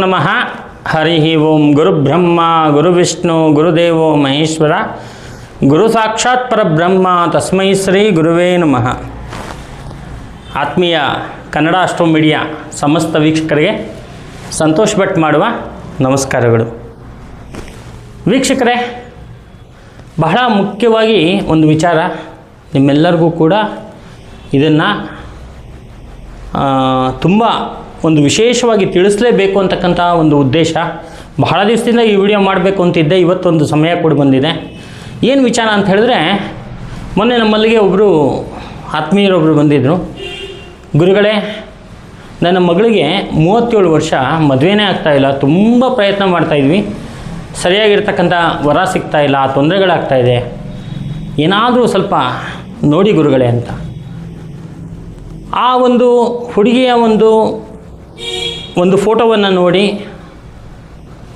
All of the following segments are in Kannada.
ನಮಃ. ಹರಿ ಓಂ ಗುರುಬ್ರಹ್ಮ ಗುರುವಿಷ್ಣು ಗುರುದೇವೋ ಮಹೇಶ್ವರ. ಗುರು ಸಾಕ್ಷಾತ್ ಪರಬ್ರಹ್ಮ, ತಸ್ಮೈ ಶ್ರೀ ಗುರುವೇ ನಮಃ. ಆತ್ಮೀಯ ಕನ್ನಡ ಅಷ್ಟೋ ಮೀಡಿಯಾ ಸಮಸ್ತ ವೀಕ್ಷಕರಿಗೆ ಸಂತೋಷ್ ಭಟ್ ಮಾಡುವ ನಮಸ್ಕಾರಗಳು. ವೀಕ್ಷಕರೇ, ಬಹಳ ಮುಖ್ಯವಾಗಿ ಒಂದು ವಿಚಾರ ನಿಮ್ಮೆಲ್ಲರಿಗೂ ಕೂಡ ಇದನ್ನು ತುಂಬ ಒಂದು ವಿಶೇಷವಾಗಿ ತಿಳಿಸಲೇಬೇಕು ಅಂತಕ್ಕಂಥ ಒಂದು ಉದ್ದೇಶ. ಬಹಳ ದಿವಸದಿಂದ ಈ ವಿಡಿಯೋ ಮಾಡಬೇಕು ಅಂತಿದ್ದೆ, ಇವತ್ತೊಂದು ಸಮಯ ಕೂಡ ಬಂದಿದೆ. ಏನು ವಿಚಾರ ಅಂತ ಹೇಳಿದ್ರೆ, ಮೊನ್ನೆ ನಮ್ಮಲ್ಲಿಗೆ ಒಬ್ಬರು ಆತ್ಮೀಯರೊಬ್ಬರು ಬಂದಿದ್ದರು ಗುರುಗಳೇ, ನನ್ನ ಮಗಳಿಗೆ ಮೂವತ್ತೇಳು ವರ್ಷ, ಮದುವೆನೇ ಆಗ್ತಾಯಿಲ್ಲ ತುಂಬ ಪ್ರಯತ್ನ ಮಾಡ್ತಾಯಿದ್ವಿ ಸರಿಯಾಗಿರ್ತಕ್ಕಂಥ ವರ ಸಿಗ್ತಾಯಿಲ್ಲ ತೊಂದರೆಗಳಾಗ್ತಾಯಿದೆ ಏನಾದರೂ ಸ್ವಲ್ಪ ನೋಡಿ ಗುರುಗಳೇ ಅಂತ. ಆ ಒಂದು ಹುಡುಗಿಯ ಒಂದು ಒಂದು ಫೋಟೋವನ್ನು ನೋಡಿ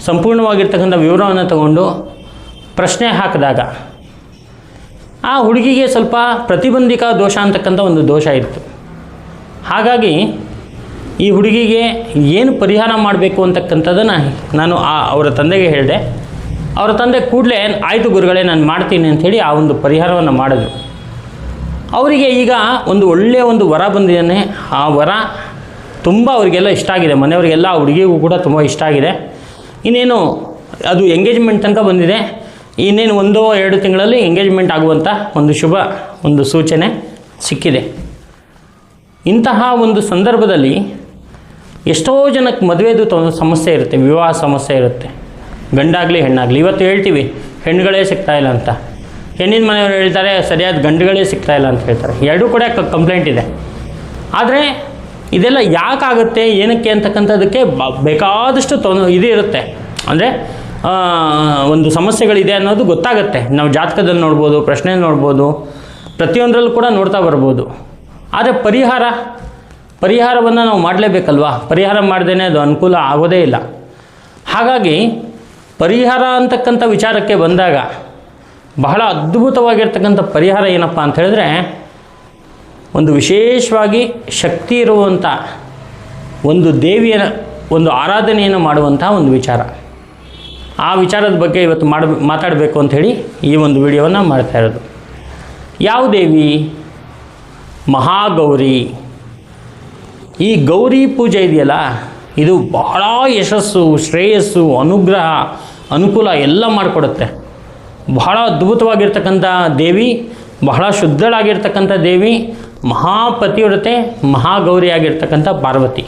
ಸಂಪೂರ್ಣವಾಗಿರ್ತಕ್ಕಂಥ ವಿವರವನ್ನು ತಗೊಂಡು ಪ್ರಶ್ನೆ ಹಾಕಿದಾಗ ಆ ಹುಡುಗಿಗೆ ಸ್ವಲ್ಪ ಪ್ರತಿಬಂಧಿಕ ದೋಷ ಅಂತಕ್ಕಂಥ ಒಂದು ದೋಷ ಇತ್ತು. ಹಾಗಾಗಿ ಈ ಹುಡುಗಿಗೆ ಏನು ಪರಿಹಾರ ಮಾಡಬೇಕು ಅಂತಕ್ಕಂಥದ್ದನ್ನು ನಾನು ಆ ಅವರ ತಂದೆಗೆ ಹೇಳಿದೆ. ಅವರ ತಂದೆ ಕೂಡಲೇ ಆಯಿತು ಗುರುಗಳೇ, ನಾನು ಮಾಡ್ತೀನಿ ಅಂಥೇಳಿ ಆ ಒಂದು ಪರಿಹಾರವನ್ನು ಮಾಡಿದ್ರು. ಅವರಿಗೆ ಈಗ ಒಂದು ಒಳ್ಳೆಯ ಒಂದು ವರ ಬಂದಿದ್ದಾನೆ ಆ ವರ ತುಂಬ ಅವರಿಗೆಲ್ಲ ಇಷ್ಟ ಆಗಿದೆ. ಮನೆಯವರಿಗೆಲ್ಲ ಹುಡುಗಿಗೂ ಕೂಡ ತುಂಬ ಇಷ್ಟ ಆಗಿದೆ. ಇನ್ನೇನು ಅದು ಎಂಗೇಜ್ಮೆಂಟ್ ತನಕ ಬಂದಿದೆ. ಇನ್ನೇನು ಒಂದೋ ಎರಡು ತಿಂಗಳಲ್ಲಿ ಎಂಗೇಜ್ಮೆಂಟ್ ಆಗುವಂಥ ಒಂದು ಶುಭ, ಒಂದು ಸೂಚನೆ ಸಿಕ್ಕಿದೆ. ಇಂತಹ ಒಂದು ಸಂದರ್ಭದಲ್ಲಿ ಎಷ್ಟೋ ಜನಕ್ಕೆ ಮದುವೆದು ಸಮಸ್ಯೆ ಇರುತ್ತೆ. ವಿವಾಹ ಸಮಸ್ಯೆ ಇರುತ್ತೆ. ಗಂಡಾಗಲಿ ಹೆಣ್ಣಾಗಲಿ. ಇವತ್ತು ಹೇಳ್ತೀವಿ, ಹೆಣ್ಣುಗಳೇ ಸಿಗ್ತಾ ಇಲ್ಲ ಅಂತ. ಹೆಣ್ಣಿನ ಮನೆಯವರು ಹೇಳ್ತಾರೆ ಸರಿಯಾದ ಗಂಡುಗಳೇ ಸಿಗ್ತಾ ಇಲ್ಲ ಅಂತ ಹೇಳ್ತಾರೆ. ಎರಡೂ ಕೂಡ ಕಂಪ್ಲೇಂಟ್ ಇದೆ. ಆದರೆ ಇದೆಲ್ಲ ಯಾಕಾಗುತ್ತೆ, ಏನಕ್ಕೆ ಅಂತಕ್ಕಂಥದಕ್ಕೆ ಬ- ಬೇಕಾದಷ್ಟು ತೊಂದ ಇದು ಇರುತ್ತೆ. ಅಂದರೆ ಒಂದು ಸಮಸ್ಯೆಗಳಿದೆ ಅನ್ನೋದು ಗೊತ್ತಾಗುತ್ತೆ. ನಾವು ಜಾತಕದಲ್ಲಿ ನೋಡ್ಬೋದು ಪ್ರಶ್ನೆ ನೋಡ್ಬೋದು, ಪ್ರತಿಯೊಂದರಲ್ಲೂ ಕೂಡ ನೋಡ್ತಾ ಬರ್ಬೋದು. ಆದರೆ ಪರಿಹಾರ, ಪರಿಹಾರವನ್ನು ನಾವು ಮಾಡಲೇಬೇಕಲ್ವಾ? ಪರಿಹಾರ ಮಾಡ್ದೇ ಅದು ಅನುಕೂಲ ಆಗೋದೇ ಇಲ್ಲ. ಹಾಗಾಗಿ, ಪರಿಹಾರ ಅಂತಕ್ಕಂಥ ವಿಚಾರಕ್ಕೆ ಬಂದಾಗ ಬಹಳ ಅದ್ಭುತವಾಗಿರ್ತಕ್ಕಂಥ ಪರಿಹಾರ ಏನಪ್ಪ ಅಂತ ಹೇಳಿದ್ರೆ ಒಂದು ವಿಶೇಷವಾಗಿ ಶಕ್ತಿ ಇರುವಂಥ ಒಂದು ದೇವಿಯ ಒಂದು ಆರಾಧನೆಯನ್ನು ಮಾಡುವಂಥ ಒಂದು ವಿಚಾರ. ಆ ವಿಚಾರದ ಬಗ್ಗೆ ಇವತ್ತು ಮಾಡ, ಮಾತಾಡಬೇಕು ಅಂಥೇಳಿ ಈ ಒಂದು ವಿಡಿಯೋವನ್ನು ಮಾಡ್ತಾ ಇರೋದು. ಯಾವ ದೇವಿ? ಮಹಾಗೌರಿ. ಈ ಗೌರಿ ಪೂಜೆ ಇದೆಯಲ್ಲ, ಇದು ಬಹಳ ಯಶಸ್ಸು, ಶ್ರೇಯಸ್ಸು, ಅನುಗ್ರಹ, ಅನುಕೂಲ ಎಲ್ಲ ಮಾಡಿಕೊಡುತ್ತೆ. ಬಹಳ ಅದ್ಭುತವಾಗಿರ್ತಕ್ಕಂಥ ದೇವಿ, ಬಹಳ ಶುದ್ಧಳಾಗಿರ್ತಕ್ಕಂಥ ದೇವಿ ಮಹಾಪತಿವ್ರತೆ, ಮಹಾಗೌರಿಯಾಗಿರ್ತಕ್ಕಂಥ ಪಾರ್ವತಿ.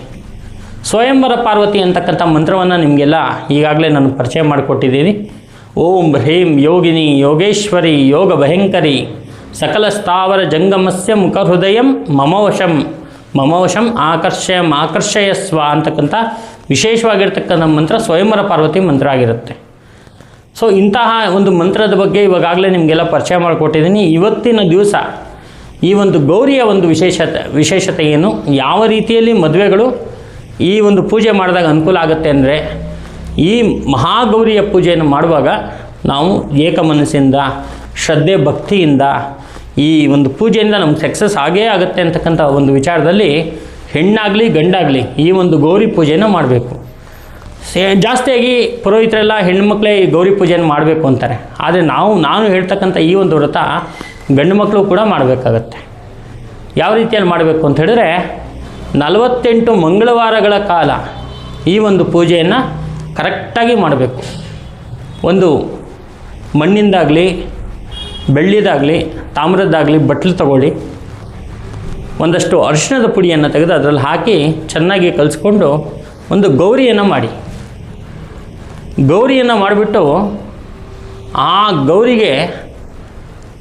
ಸ್ವಯಂವರ ಪಾರ್ವತಿ ಅಂತಕ್ಕಂಥ ಮಂತ್ರವನ್ನು ನಿಮಗೆಲ್ಲ ಈಗಾಗಲೇ ನಾನು ಪರಿಚಯ ಮಾಡಿಕೊಟ್ಟಿದ್ದೀನಿ. ಓಂ ಹ್ರೀಂ ಯೋಗಿನಿ ಯೋಗೇಶ್ವರಿ ಯೋಗ ಭಯಂಕರಿ ಸಕಲ ಸ್ಥಾವರ ಜಂಗಮಸ್ಯ ಮುಖ ಹೃದಯ ಮಮವಶಂ. ಮಮವಶಂ ಆಕರ್ಷಯ ಆಕರ್ಷಯಂ ಆಕರ್ಷಯಸ್ವ ಅಂತಕ್ಕಂಥ ವಿಶೇಷವಾಗಿರ್ತಕ್ಕಂಥ ಮಂತ್ರ ಸ್ವಯಂವರ ಪಾರ್ವತಿ ಮಂತ್ರ ಆಗಿರುತ್ತೆ ಸೊ ಇಂತಹ ಒಂದು ಮಂತ್ರದ ಬಗ್ಗೆ ಇವಾಗಲೇ ನಿಮಗೆಲ್ಲ ಪರಿಚಯ ಮಾಡಿಕೊಟ್ಟಿದ್ದೀನಿ. ಇವತ್ತಿನ ದಿವಸ ಈ ಒಂದು ಗೌರಿಯ ಒಂದು ವಿಶೇಷತೆ ವಿಶೇಷತೆ ಏನು? ಯಾವ ರೀತಿಯಲ್ಲಿ ಮದುವೆಗಳು ಈ ಒಂದು ಪೂಜೆ ಮಾಡಿದಾಗ ಅನುಕೂಲ ಆಗುತ್ತೆ ಅಂದರೆ ಈ ಮಹಾಗೌರಿಯ ಪೂಜೆಯನ್ನು ಮಾಡುವಾಗ ನಾವು ಏಕ ಮನಸ್ಸಿಂದ, ಶ್ರದ್ಧೆ ಭಕ್ತಿಯಿಂದ ಈ ಒಂದು ಪೂಜೆಯಿಂದ ನಮ್ಗೆ ಸಕ್ಸಸ್ ಆಗೇ ಆಗುತ್ತೆ ಅಂತಕ್ಕಂಥ ಒಂದು ವಿಚಾರದಲ್ಲಿ ಹೆಣ್ಣಾಗಲಿ ಗಂಡಾಗಲಿ ಈ ಒಂದು ಗೌರಿ ಪೂಜೆಯನ್ನು ಮಾಡಬೇಕು. ಸೇ, ಜಾಸ್ತಿಯಾಗಿ ಪುರೋಹಿತರೆಲ್ಲ ಹೆಣ್ಮಕ್ಳೇ ಈ ಗೌರಿ ಪೂಜೆಯನ್ನು ಮಾಡಬೇಕು ಅಂತಾರೆ. ಆದರೆ ನಾವು, ನಾನು ಹೇಳ್ತಕ್ಕಂಥ ಈ ಒಂದು ವ್ರತ ಗಂಡು ಮಕ್ಕಳು ಕೂಡ ಮಾಡಬೇಕಾಗತ್ತೆ. ಯಾವ ರೀತಿಯಲ್ಲಿ ಮಾಡಬೇಕು ಅಂತ ಹೇಳಿದ್ರೆ, ನಲವತ್ತೆಂಟು ಮಂಗಳವಾರಗಳ ಕಾಲ ಈ ಒಂದು ಪೂಜೆಯನ್ನು ಕರೆಕ್ಟಾಗಿ ಮಾಡಬೇಕು. ಒಂದು ಮಣ್ಣಿಂದಾಗಲಿ, ಬೆಳ್ಳಿದಾಗಲಿ, ತಾಮ್ರದ್ದಾಗಲಿ ಬಟ್ಲು ತಗೊಳ್ಳಿ. ಒಂದಷ್ಟು ಅರಿಶಿಣದ ಪುಡಿಯನ್ನು ತೆಗೆದು ಅದರಲ್ಲಿ ಹಾಕಿ ಚೆನ್ನಾಗಿ ಕಲಿಸ್ಕೊಂಡು ಒಂದು ಗೌರಿಯನ್ನು ಮಾಡಿ. ಗೌರಿಯನ್ನು ಮಾಡಿಬಿಟ್ಟು ಆ ಗೌರಿಗೆ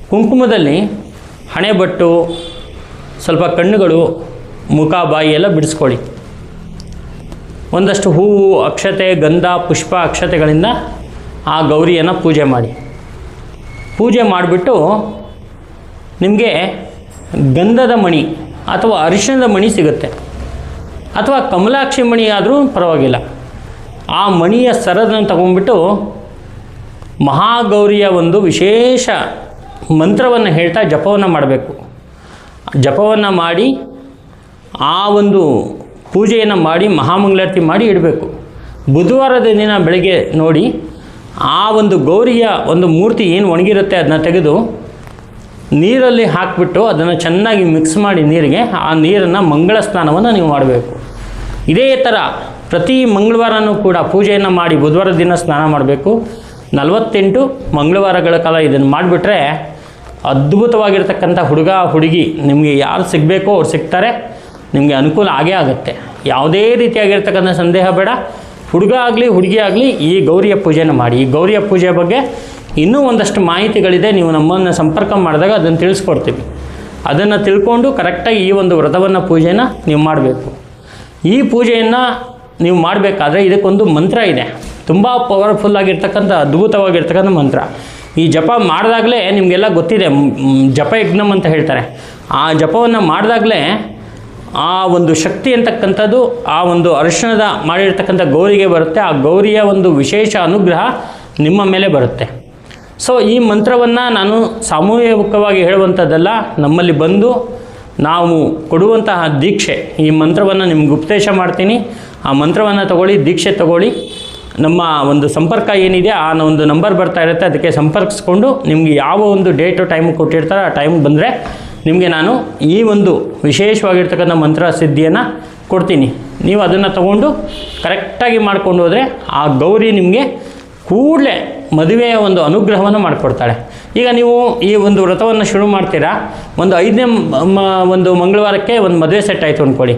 ಕುಂಕುಮದಲ್ಲಿ ಹಣೆಬಟ್ಟು ಸ್ವಲ್ಪ ಕಣ್ಣುಗಳು, ಮುಖ, ಬಾಯಿ ಎಲ್ಲ ಬಿಡಿಸ್ಕೊಳ್ಳಿ. ಒಂದಷ್ಟು ಹೂವು, ಅಕ್ಷತೆ, ಗಂಧ, ಪುಷ್ಪ ಅಕ್ಷತೆಗಳಿಂದ ಆ ಗೌರಿಯನ್ನು ಪೂಜೆ ಮಾಡಿ. ಪೂಜೆ ಮಾಡಿಬಿಟ್ಟು ನಿಮಗೆ ಗಂಧದ ಮಣಿ ಅಥವಾ ಅರಿಶಿಣದ ಮಣಿ ಸಿಗುತ್ತೆ. ಅಥವಾ ಕಮಲಾಕ್ಷಿ ಮಣಿ ಆದರೂ ಪರವಾಗಿಲ್ಲ. ಆ ಮಣಿಯ ಸರದನ್ನು ತಗೊಂಡ್ಬಿಟ್ಟು ಮಹಾಗೌರಿಯ ಒಂದು ವಿಶೇಷ ಮಂತ್ರವನ್ನು ಹೇಳ್ತಾ ಜಪವನ್ನು ಮಾಡಬೇಕು. ಜಪವನ್ನು ಮಾಡಿ ಆ ಒಂದು ಪೂಜೆಯನ್ನು ಮಾಡಿ ಮಹಾಮಂಗಳಾರತಿ ಮಾಡಿ ಇಡಬೇಕು. ಬುಧವಾರದ ದಿನ ಬೆಳಗ್ಗೆ ನೋಡಿ ಆ ಒಂದು ಗೌರಿಯ ಒಂದು ಮೂರ್ತಿ ಏನು ಒಣಗಿರುತ್ತೆ ಅದನ್ನ ತೆಗೆದು ನೀರಲ್ಲಿ ಹಾಕಿಬಿಟ್ಟು ಅದನ್ನು ಚೆನ್ನಾಗಿ ಮಿಕ್ಸ್ ಮಾಡಿ ನೀರಿಗೆ ಆ ನೀರನ್ನು ಮಂಗಳ ಸ್ನಾನವನ್ನು ನೀವು ಮಾಡಬೇಕು. ಇದೇ ಥರ ಪ್ರತಿ ಮಂಗಳವಾರನೂ ಕೂಡ ಪೂಜೆಯನ್ನು ಮಾಡಿ ಬುಧವಾರದ ದಿನ ಸ್ನಾನ ಮಾಡಬೇಕು. ನಲವತ್ತೆಂಟು ಮಂಗಳವಾರಗಳ ಕಾಲ ಇದನ್ನು ಮಾಡಿಬಿಟ್ರೆ ಅದ್ಭುತವಾಗಿರ್ತಕ್ಕಂಥ ಹುಡುಗ, ಹುಡುಗಿ ನಿಮಗೆ ಯಾರು ಸಿಗಬೇಕೋ ಅವ್ರು ಸಿಗ್ತಾರೆ, ನಿಮಗೆ ಅನುಕೂಲ ಆಗೇ ಆಗುತ್ತೆ. ಯಾವುದೇ ರೀತಿಯಾಗಿರ್ತಕ್ಕಂಥ ಸಂದೇಹ ಬೇಡ. ಹುಡುಗ ಆಗಲಿ, ಹುಡುಗಿ ಆಗಲಿ ಈ ಗೌರಿಯ ಪೂಜೆನ ಮಾಡಿ. ಈ ಗೌರಿಯ ಪೂಜೆ ಬಗ್ಗೆ ಇನ್ನೂ ಒಂದಷ್ಟು ಮಾಹಿತಿಗಳಿದೆ. ನೀವು ನಮ್ಮನ್ನು ಸಂಪರ್ಕ ಮಾಡಿದಾಗ ಅದನ್ನು ತಿಳಿಸ್ಕೊಡ್ತೀವಿ. ಅದನ್ನು ತಿಳ್ಕೊಂಡು ಕರೆಕ್ಟಾಗಿ ಈ ಒಂದು ವ್ರತವನ್ನು ಪೂಜೆನ ನೀವು ಮಾಡಬೇಕು. ಈ ಪೂಜೆಯನ್ನು ನೀವು ಮಾಡಬೇಕಾದ್ರೆ ಇದಕ್ಕೊಂದು ಮಂತ್ರ ಇದೆ. ತುಂಬ ಪವರ್ಫುಲ್ ಆಗಿರ್ತಕ್ಕಂಥ, ಅದ್ಭುತವಾಗಿರ್ತಕ್ಕಂಥ ಮಂತ್ರ. ಈ ಜಪ ಮಾಡಿದಾಗಲೇ ನಿಮಗೆಲ್ಲ ಗೊತ್ತಿದೆ ಜಪ ಯಜ್ಞಂ ಅಂತ ಹೇಳ್ತಾರೆ. ಆ ಜಪವನ್ನು ಮಾಡಿದಾಗಲೇ ಆ ಒಂದು ಶಕ್ತಿ ಅಂತಕ್ಕಂಥದ್ದು, ಆ ಒಂದು ಅರ್ಶನದ ಮಾಡಿರ್ತಕ್ಕಂಥ ಗೌರಿಗೆ ಬರುತ್ತೆ. ಆ ಗೌರಿಯ ಒಂದು ವಿಶೇಷ ಅನುಗ್ರಹ ನಿಮ್ಮ ಮೇಲೆ ಬರುತ್ತೆ. ಸೊ ಈ ಮಂತ್ರವನ್ನು ನಾನು ಸಾಮೂಹಿಕವಾಗಿ ಹೇಳುವಂಥದ್ದಲ್ಲ, ನಮ್ಮಲ್ಲಿ ಬಂದು ನಾವು ಕೊಡುವಂತಹ ದೀಕ್ಷೆ. ಈ ಮಂತ್ರವನ್ನು ನಿಮ್ಗೆ ಉಪದೇಶ ಮಾಡ್ತೀನಿ. ಆ ಮಂತ್ರವನ್ನು ತಗೊಳ್ಳಿ, ದೀಕ್ಷೆ ತಗೊಳ್ಳಿ. ನಮ್ಮ ಒಂದು ಸಂಪರ್ಕ ಏನಿದೆ, ಆ ಒಂದು ನಂಬರ್ ಬರ್ತಾ ಇರುತ್ತೆ, ಅದಕ್ಕೆ ಸಂಪರ್ಕಿಸ್ಕೊಂಡು ನಿಮಗೆ ಯಾವ ಒಂದು ಡೇಟು ಟೈಮ್ ಕೊಟ್ಟಿರ್ತಾರೋ ಆ ಟೈಮ್ ಬಂದರೆ ನಿಮಗೆ ನಾನು ಈ ಒಂದು ವಿಶೇಷವಾಗಿರ್ತಕ್ಕಂಥ ಮಂತ್ರ ಸಿದ್ಧಿಯನ್ನು ಕೊಡ್ತೀನಿ. ನೀವು ಅದನ್ನು ತಗೊಂಡು ಕರೆಕ್ಟಾಗಿ ಮಾಡ್ಕೊಂಡು ಹೋದರೆ ಆ ಗೌರಿ ನಿಮಗೆ ಕೂಡಲೇ ಮದುವೆಯ ಒಂದು ಅನುಗ್ರಹವನ್ನು ಮಾಡಿಕೊಡ್ತಾಳೆ. ಈಗ ನೀವು ಈ ಒಂದು ವ್ರತವನ್ನು ಶುರು ಮಾಡ್ತೀರಾ, ಒಂದು ಐದನೇ ಒಂದು ಮಂಗಳವಾರಕ್ಕೆ ಒಂದು ಮದುವೆ ಸೆಟ್ ಆಯಿತು ಅಂದ್ಕೊಳ್ಳಿ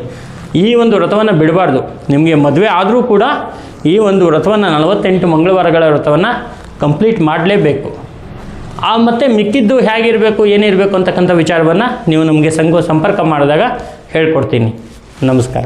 ಈ ಒಂದು ವ್ರತವನ್ನು ಬಿಡಬಾರ್ದು. ನಿಮಗೆ ಮದುವೆ ಆದರೂ ಕೂಡ ಈ ಒಂದು ವ್ರತವನ್ನು ನಲವತ್ತೆಂಟು ಮಂಗಳವಾರಗಳ ವ್ರತವನ್ನು ಕಂಪ್ಲೀಟ್ ಮಾಡಲೇಬೇಕು. ಆ ಮತ್ತು ಮಿಕ್ಕಿದ್ದು ಹೇಗಿರಬೇಕು, ಏನಿರಬೇಕು ಅಂತಕ್ಕಂಥ ವಿಚಾರವನ್ನು ನೀವು ನಮಗೆ ಸಂಘ ಸಂಪರ್ಕ ಮಾಡಿದಾಗ ಹೇಳ್ಕೊಡ್ತೀನಿ. ನಮಸ್ಕಾರ.